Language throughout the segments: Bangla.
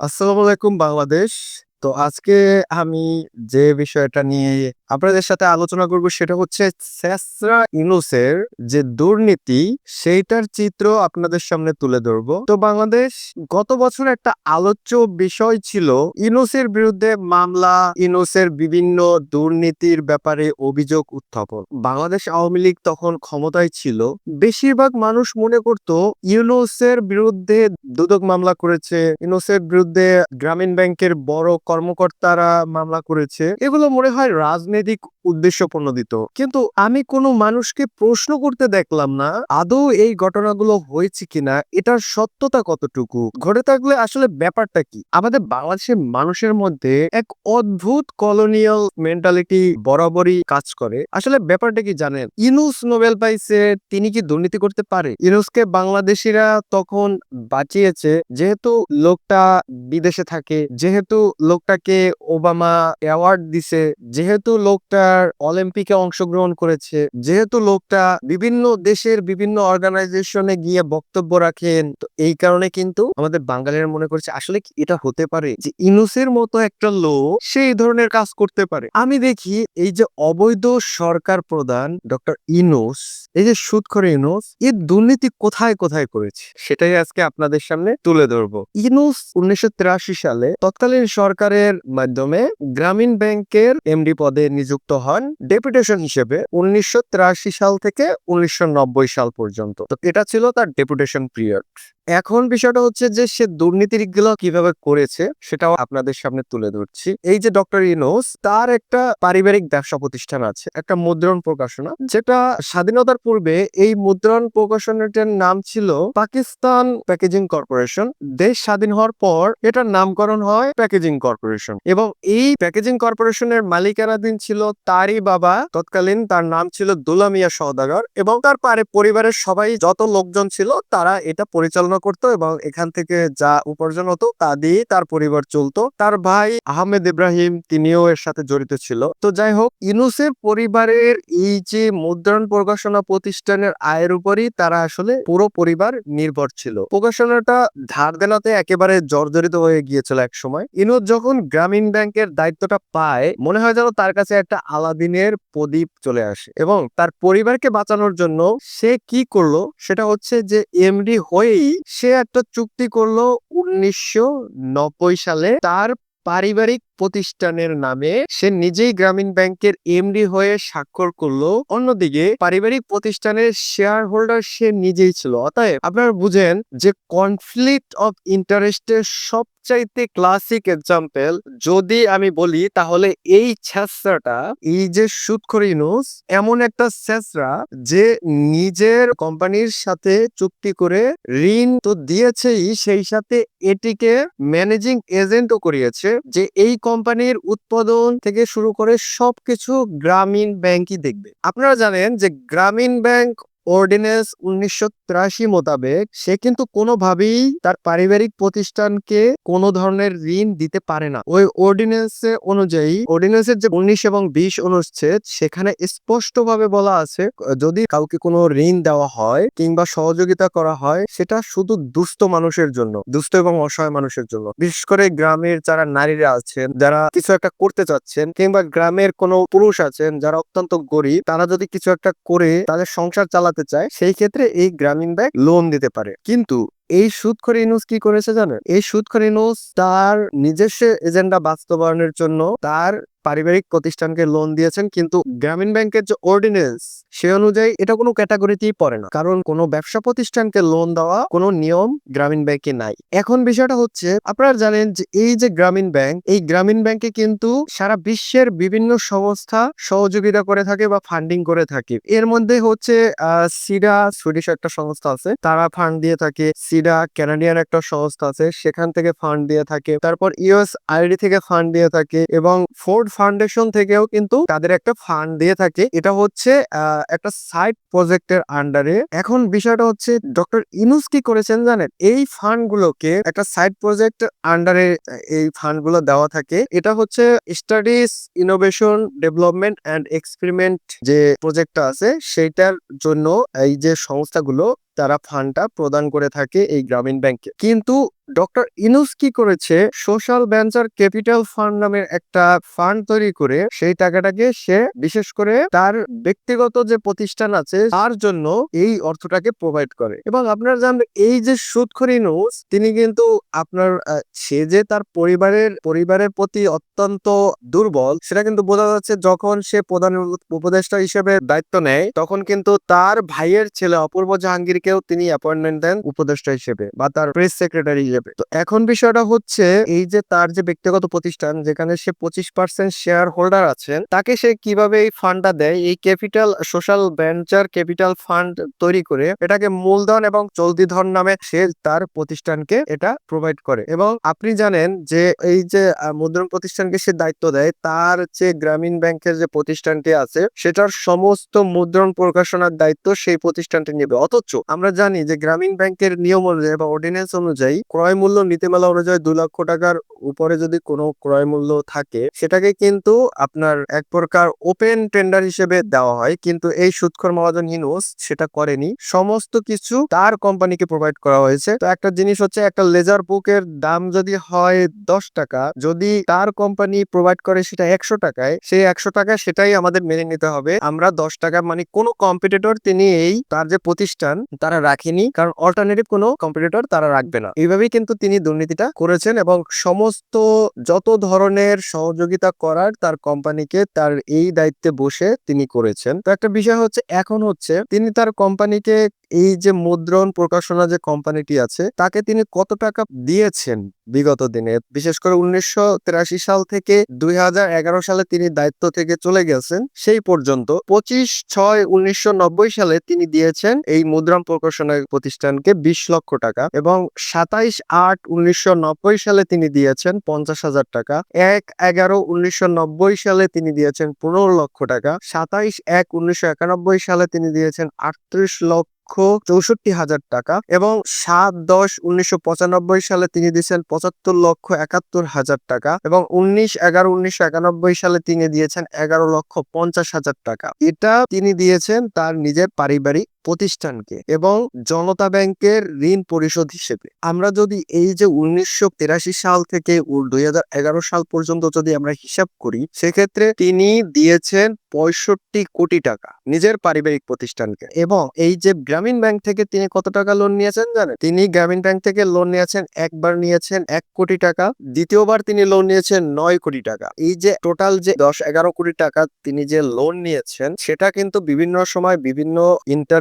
আসসালামু আলাইকুম বাংলাদেশ। তো আজকে আমি যে বিষয়টা নিয়ে আপনাদের সাথে আলোচনা করব সেটা হচ্ছে স্যাসরা ইউনূসের যে দুর্নীতি সেইটার চিত্র আপনাদের সামনে তুলে ধরব। তো বাংলাদেশ গত বছর একটা আলোচ্য বিষয় ছিল ইউনূসের বিরুদ্ধে মামলা, ইউনূসের বিভিন্ন দুর্নীতির ব্যাপারে অভিযোগ উত্থাপন। বাংলাদেশ আওয়ামী লীগ তখন ক্ষমতায় ছিল। বেশিরভাগ মানুষ মনে করত ইউনূসের বিরুদ্ধে দুদক মামলা করেছে, ইউনূসের বিরুদ্ধে গ্রামীণ ব্যাংকের বড় কর্মকর্তারা মামলা করেছে। এগুলো মনে হয় রাজনৈতিক উদ্দেশ্য প্রণোদিত। কিন্তু আমি কোনো মানুষকে প্রশ্ন করতে দেখলাম না, আদৌ এই ঘটনাগুলো হয়েছে কিনা, এটার সত্যতা কতটুকু? ঘটে থাকলে আসলে ব্যাপারটা কি? আমাদের বাংলাদেশের মানুষের মধ্যে এক অদ্ভুত কলোনিয়াল মেন্টালিটি বরাবরই কাজ করে। আসলে ব্যাপারটা কি জানেন? ইনুস নোবেল পাইছে, তিনি কি দুর্নীতি করতে পারে? ইনুসকে বাংলাদেশিরা তখন বাঁচিয়েছে, যেহেতু লোকটা বিদেশে থাকে, যেহেতু লোকটাকে ওবামা অ্যাওয়ার্ড দিছে, যেহেতু লোকটার অলিম্পিকে অংশগ্রহণ করেছে। যেহেতু লোকটা বিভিন্ন দেশের বিভিন্ন অর্গানাইজেশনে গিয়ে বক্তব্য রাখেন, তো এই কারণে কিন্তু আমাদের বাঙালিরা মনে করছে, আসলে কি এটা হতে পারে যে ইনুসের মতো একটা লোক সেই ধরনের কাজ করতে পারে? আমি দেখি এই যে অবৈধ সরকার প্রধান ডক্টর ইনুস, এই যে সুদখর ইনুস এর দুর্নীতি কোথায় কোথায় করেছে? সেটাই আজকে আপনাদের সামনে তুলে ধরবো। ইনুস উনিশশো তিরাশি সালে তৎকালীন সরকারের মাধ্যমে গ্রামীণ ব্যাংকের এমডি পদে নিযুক্ত হন ডেপুটেশন হিসেবে উনিশশো সাল থেকে উনিশশো নব্বই সাল পর্যন্ত। তো এটা ছিল তার ডেপুটেশন পিরিয়ড। এখন বিষয়টা হচ্ছে যে, সে দুর্নীতিরগুলো কীভাবে করেছে সেটাও আপনাদের সামনে তুলে ধরছি। এই যে ডক্টর ইনোস তার একটা পারিবারিক ব্যবসা প্রতিষ্ঠান আছে, একটা মুদ্রণ প্রকাশনা, যেটা স্বাধীনতার পূর্বে এই মুদ্রণ প্রকাশনাটার নাম ছিল পাকিস্তান প্যাকেজিং কর্পোরেশন। দেশ স্বাধীন হওয়ার পর এটার নামকরণ হয় প্যাকেজিং কর্পোরেশন এবং এই প্যাকেজিং কর্পোরেশনের মালিকানাধীন ছিল তারই বাবা। তৎকালীন তার নাম ছিল দুলামিয়া সওদাগর এবং তার পারে, পরিবারের সবাই যত লোকজন ছিল তারা এটা পরিচালনা করতো এবং এখান থেকে যা উপার্জন হতো তা দিয়ে তার পরিবার চলতো। তার ভাই আহমেদ ইব্রাহিম, তিনিও এর সাথে জড়িত ছিল। তো যাই হোক ইনুসের পরিবারের এই যে মুদ্রণ প্রকাশনা প্রতিষ্ঠানের আয়ের উপরই তারা আসলে পুরো পরিবার নির্ভর ছিল। প্রকাশনাটা ধার দেনাতে একেবারে জর্জরিত হয়ে গিয়েছিল এক সময়। ইনুস যখন গ্রামীণ ব্যাংকের দায়িত্বটা পায়, মনে হয় যেন তার কাছে একটা আলাদিনের প্রদীপ চলে আসে এবং তার পরিবারকে বাঁচানোর জন্য সে কি করল? সেটা হচ্ছে যে, এমডি হয়েই সে একটা চুক্তি করল উনিশশো নব্বই সালে। তার পারিবারিক প্রতিষ্ঠানের নামে সে নিজেই গ্রামীণ ব্যাংকের এমডি হয়ে স্বাক্ষর করল। অন্যদিকে পারিবারিক প্রতিষ্ঠানের শেয়ার হোল্ডার সে নিজেই ছিল। অতএব আপনারা বুঝেন যে কনফ্লিক্ট অফ ইন্টারেস্টের সবচাইতে ক্লাসিক এক্সাম্পল যদি আমি বলি, তাহলে এই ছ্যাঁচড়াটা এই যে সুদখোর ইউনুস, এমন একটা ছ্যাঁচড়া যে নিজের কোম্পানির সাথে চুক্তি করে ঋণ তো দিয়েছেই, সেই সাথে এটিকে ম্যানেজিং এজেন্টও করিয়েছে, যে এই কোম্পানির উৎপাদন থেকে শুরু করে সবকিছু গ্রামীণ ব্যাংকই দেখবে। আপনারা জানেন যে গ্রামীণ ব্যাংক অর্ডিন্যান্স উনিশশো তিরাশি মোতাবেক সে কিন্তু কোনোভাবেই তার পারিবারিক প্রতিষ্ঠানকে কোনো ধরনের ঋণ দিতে পারে না। ওই অর্ডিন্যান্স অনুযায়ী অর্ডিন্যান্সের যে উনিশ এবং বিশ অনুচ্ছেদ, সেখানে স্পষ্টভাবে বলা আছে, যদি কাউকে কোনো ঋণ দেওয়া হয় কিংবা সহযোগিতা করা হয়, সেটা শুধু দুস্থ মানুষের জন্য, দুস্থ এবং অসহায় মানুষের জন্য। বিশেষ করে গ্রামের যারা নারীরা আছেন, যারা কিছু একটা করতে চাচ্ছেন, কিংবা গ্রামের কোনো পুরুষ আছেন, যারা অত্যন্ত গরিব, তারা যদি কিছু একটা করে তাদের সংসার চালাতে চায়, সেই ক্ষেত্রে এই গ্রামীণ ব্যাংক লোন দিতে পারে। কিন্তু এই সুদখোর ইনুস কি করেছে জানেন? এই সুদখোর ইনুস তার নিজস্ব এজেন্ডা বাস্তবায়নের জন্য তার পারিবারিক প্রতিষ্ঠানকে লোন দিয়েছেন, কিন্তু গ্রামীণ ব্যাংকের যে অর্ডিনেন্স সে অনুযায়ী এটা কোনো ক্যাটাগরিতেই পড়ে না। কারণ কোনো ব্যবসা প্রতিষ্ঠানকে লোন দেওয়া কোনো নিয়ম গ্রামীণ ব্যাংকে নাই। এখন বিষয়টা হচ্ছে, আপনারা জানেন যে এই যে গ্রামীণ ব্যাংক, এই গ্রামীণ ব্যাংকে কিন্তু সারা বিশ্বের বিভিন্ন সংস্থা সহযোগিতা করে থাকে বা ফান্ডিং করে থাকে। এর মধ্যে হচ্ছে সিডা সুইডিশ একটা সংস্থা আছে, তারা ফান্ড দিয়ে থাকে। সিডা ক্যানাডিয়ান একটা সংস্থা আছে, সেখান থেকে ফান্ড দিয়ে থাকে। তারপর ইউএস আইডি থেকে ফান্ড দিয়ে থাকে। এবং ফোর্ড ফাউন্ডেশন থেকেও কিন্তু তাদের একটা ফান্ড দিয়ে থাকে। এটা হচ্ছে একটা সাইড প্রজেক্টের আন্ডারে এখন বিষয়টা হচ্ছে ডক্টর ইনুস কি করেছেন জানেন? এই ফান্ড গুলোকে একটা সাইড প্রজেক্ট আন্ডারে এই ফান্ডগুলো দেওয়া থাকে। এটা হচ্ছে studies innovation development and experiment যে প্রজেক্টটা আছে, সেইটার জন্য এই যে সংস্থাগুলো, তারা ফান্ডটা প্রদান করে থাকে এই গ্রামীণ ব্যাংকে কিন্তু ডক্টর ইনুস কি করেছে? সোশ্যাল ভেঞ্চার ক্যাপিটাল ফান্ড নামের একটা ফান্ড তৈরি করে সেই টাকাটাকে সে, বিশেষ করে তার ব্যক্তিগত যে প্রতিষ্ঠান আছে, তার জন্য এই অর্থটাকে প্রোভাইড করে। এবং আপনারা জানবেন এই যে সুদখোর ইনুস, তিনি কিন্তু আপনার সে যে তার পরিবারের পরিবারের প্রতি অত্যন্ত দুর্বল, সেটা কিন্তু বোঝা যাচ্ছে যখন সে প্রধান উপদেষ্টা হিসেবে দায়িত্ব নেয়, তখন কিন্তু তার ভাইয়ের ছেলে অপূর্ব জাহাঙ্গীরকেও তিনি অ্যাপয়েন্টমেন্ট দেন উপদেষ্টা হিসেবে বা তার প্রেস সেক্রেটারি হিসেবে। তো এখন বিষয়টা হচ্ছে, এই যে তার যে ব্যক্তিগত প্রতিষ্ঠান, যেখানে সে পঁচিশ পার্সেন্ট শেয়ার হোল্ডার আছেন, তাকে সে কীভাবে এই ফান্ডটা দেয়? এই capital social venture capital fund তৈরি করে, এটাকে মূলধন এবং চলতি ধন নামে সে তার প্রতিষ্ঠানকে এটা প্রোভাইড করে। এবং আপনি জানেন যে, এই যে মুদ্রণ প্রতিষ্ঠানকে সে দায়িত্ব দেয়, তার যে গ্রামীণ ব্যাংকের যে প্রতিষ্ঠানটি আছে, সেটার সমস্ত মুদ্রণ প্রকাশনার দায়িত্ব সেই প্রতিষ্ঠানটি নেবে। অথচ আমরা জানি যে, গ্রামীণ ব্যাংকের নিয়ম অনুযায়ী বা অর্ডিন্যান্স অনুযায়ী ক্রয় মূল্য নীতিমালা অনুযায়ী দুই লক্ষ টাকার উপরে যদি কোনো ক্রয় মূল্য থাকে, সেটাকে কিন্তু আপনার এক প্রকার ওপেন টেন্ডার হিসেবে দেওয়া হয়। কিন্তু এই সুৎখর মহাজন হিনুস সেটা করেনি। সমস্ত কিছু তার কোম্পানিকে প্রোভাইড করা হয়েছে। তো একটা জিনিস হচ্ছে, একটা লেজার বুকের দাম যদি হয় দশ টাকা, যদি তার কোম্পানি প্রোভাইড করে সেটা একশো টাকায়, সেই একশো টাকা সেটাই আমাদের মেনে নিতে হবে। আমরা দশ টাকা মানে কোনো কম্পিটিটর তিনি এই তার যে প্রতিষ্ঠান, তারা রাখেনি। কারণ অল্টারনেটিভ কোনো কম্পিটিটর তারা রাখবে না। এইভাবেই কিন্তু তিনি দুর্নীতিটা করেছেন এবং সমস্ত যত ধরনের সহযোগিতা করার তার কোম্পানিকে তার এই দায়িত্বে বসে তিনি করেছেন। তো একটা বিষয় হচ্ছে, এখন হচ্ছে তিনি তার কোম্পানিকে এই যে মুদ্রণ প্রকাশনা যে কোম্পানিটি আছে, তাকে তিনি কত টাকা দিয়েছেন বিগত দিনে? বিশেষ করে উনিশশো সাল থেকে দুই হাজার এগারো সালে তিনি দায়িত্ব থেকে চলে গেছেন, সেই পর্যন্ত পঁচিশ ছয় উনিশশো সালে তিনি দিয়েছেন এই মুদ্রণ প্রকাশনা প্রতিষ্ঠানকে বিশ লক্ষ টাকা এবং সাতাইশ আট উনিশশো সালে তিনি দিয়েছেন পঞ্চাশ হাজার টাকা, এক এগারো উনিশশো সালে তিনি দিয়েছেন পনেরো লক্ষ টাকা, সাতাইশ এক উনিশশো সালে তিনি দিয়েছেন আটত্রিশ লক্ষ চৌষট্টি হাজার টাকা এবং সাত দশ উনিশশো সালে তিনি দিয়েছেন পঁচাত্তর লক্ষ একাত্তর হাজার টাকা এবং উনিশ এগারো উনিশশো সালে তিনি দিয়েছেন এগারো লক্ষ পঞ্চাশ হাজার টাকা। এটা তিনি দিয়েছেন তার নিজের পারিবারিক প্রতিষ্ঠানকে এবং জনতা ব্যাংকের ঋণ পরিশোধ হিসেবে। আমরা যদি এই যে উনিশশো সাল থেকে দুই হাজার এগারো সাল পর্যন্ত যদি আমরা হিসাব করি, সেক্ষেত্রে তিনি দিয়েছেন পঁয়ষট্টি কোটি টাকা নিজের পারিবারিক প্রতিষ্ঠানকে। এবং এই যে গ্রামীণ ব্যাংক থেকে তিনি কত টাকা লোন নিয়েছেন জানেন? তিনি গ্রামীণ ব্যাংক থেকে লোন নিয়েছেন, একবার নিয়েছেন এক কোটি টাকা, দ্বিতীয়বার তিনি লোন নিয়েছেন নয় কোটি টাকা। এই যে টোটাল যে দশ এগারো কোটি টাকা তিনি যে লোন নিয়েছেন, সেটা কিন্তু বিভিন্ন সময় বিভিন্ন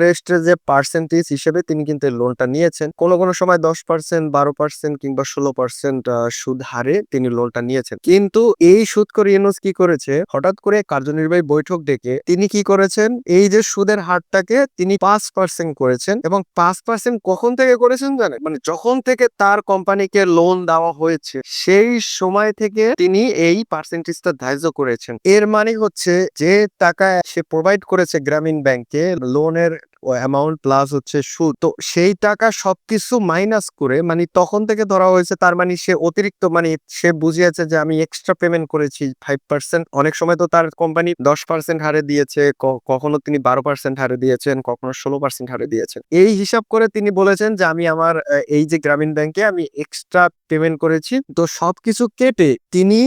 ইন্টারেস্টের যে পার্সেন্টেজ হিসেবে তিনি কিন্তু লোনটা নিয়েছেন, কোনো কোনো সময় দশ পার্সেন্ট বারো পার্সেন্ট কিংবা ষোলো পার্সেন্ট সুদ হারে তিনি লোনটা নিয়েছেন। কিন্তু এই সুদ করে ইউনুস কি করেছে? হঠাৎ করে কার্যনির্বাহী বৈঠক ডেকে তিনি কি করেছেন? এই যে সুদের হারটাকে তিনি পাঁচ পার্সেন্ট করেছেন এবং পাঁচ পার্সেন্ট কখন থেকে করেছেন জানেন? মানে যখন থেকে তার কোম্পানিকে লোন দেওয়া হয়েছে, সেই সময় থেকে তিনি এই পার্সেন্টেজটা ধার্য করেছেন। এর মানে হচ্ছে যে টাকা সে প্রোভাইড করেছে গ্রামীণ ব্যাংকে লোনের অ্যামাউন্ট প্লাস হচ্ছে সুদ তো সেই টাকা সবকিছু মাইনাস করে মানে তখন থেকে ধরা হয়েছে তার মানে সে অতিরিক্ত মানে সে বুঝিয়েছে যে আমি এক্সট্রা পেমেন্ট করেছি ফাইভ পার্সেন্ট অনেক সময় তো তার কোম্পানি দশ পার্সেন্ট হারে দিয়েছে কখনো তিনি বারো পার্সেন্ট হারে দিয়েছেন, কখনো ষোলো পার্সেন্ট হারে দিয়েছেন। এই হিসাব করে তিনি বলেছেন যে আমি আমার এই যে গ্রামীণ ব্যাংকে আমি এক্সট্রা পেমেন্ট করেছি। তো সবকিছু কেটে তিনি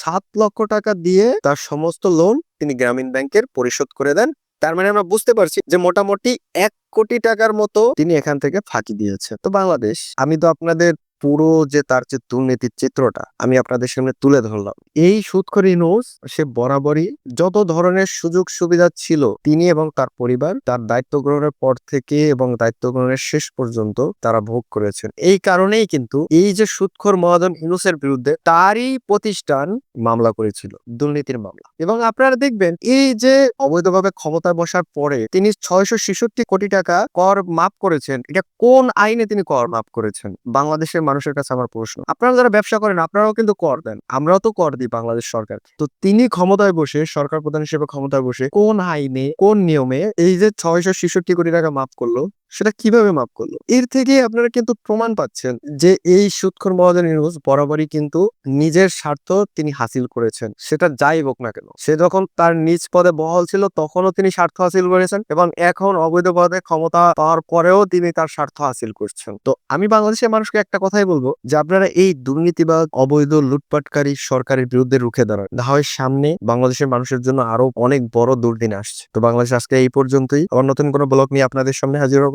সাত লক্ষ টাকা দিয়ে তার সমস্ত লোন তিনি গ্রামীণ ব্যাংকের পরিশোধ করে দেন। তার মানে আমরা বুঝতে পারছি যে মোটামুটি এক কোটি টাকার মতো তিনি এখান থেকে ফাঁকি দিয়েছে। তো বাংলাদেশ, আমি তো আপনাদের পুরো যে তার যে দুর্নীতির চিত্রটা আমি আপনাদের সামনে তুলে ধরলাম। এই সুদখরি নিউজ সে বরাবরই যত ধরনের সুযোগ সুবিধা ছিল তিনি এবং তার পরিবার তার দায়িত্ব গ্রহণের পর থেকে এবং দায়িত্ব গ্রহণের শেষ পর্যন্ত তারা ভোগ করেছেন। এই কারণেই কিন্তু এই যে সুদখোর মহাজন ইউনুসের বিরুদ্ধে তারই প্রতিষ্ঠান মামলা করেছিল, দুর্নীতির মামলা। এবং আপনারা দেখবেন এই যে অবৈধভাবে ক্ষমতায় বসার পরে তিনি ছয়শো ছেষট্টি কোটি টাকা কর মাফ করেছেন। এটা কোন আইনে তিনি কর মাফ করেছেন? বাংলাদেশের মানুষের কাছে আমার প্রশ্ন। আপনারা যারা ব্যবসা করেন, আপনারাও কিন্তু কর দেন। আমরাও তো কর দিই বাংলাদেশ সরকার। তো তিনি ক্ষমতায় বসে, সরকার প্রধান হিসেবে ক্ষমতায় বসে কোন আইনে, কোন নিয়মে এই যে ছয়শো ছেষট্টি কোটি টাকা মাফ করল সেটা কীভাবে মাফ করল? এর থেকে আপনারা কিন্তু প্রমাণ পাচ্ছেন যে এই সুৎখর মহাজন ইউনুস বরাবরই কিন্তু নিজের স্বার্থ তিনি হাসিল করেছেন। সেটা যাই হোক না কেন, সে যখন তার নিজ পদে বহাল ছিল তখনও তিনি স্বার্থ হাসিল করেছেন এবং এখন অবৈধ পদে ক্ষমতা পাওয়ার পরেও তিনি তার স্বার্থ হাসিল করছেন। তো আমি বাংলাদেশের মানুষকে একটা কথাই বলব যে আপনারা এই দুর্নীতিবাদ, অবৈধ, লুটপাটকারী সরকারের বিরুদ্ধে রুখে দাঁড়ান। না হয় সামনে বাংলাদেশের মানুষের জন্য আরও অনেক বড় দুর্দিন আসছে। তো বাংলাদেশ আজকে এই পর্যন্তই। আবার নতুন কোনো ব্লগ নিয়ে আপনাদের সামনে হাজির হব।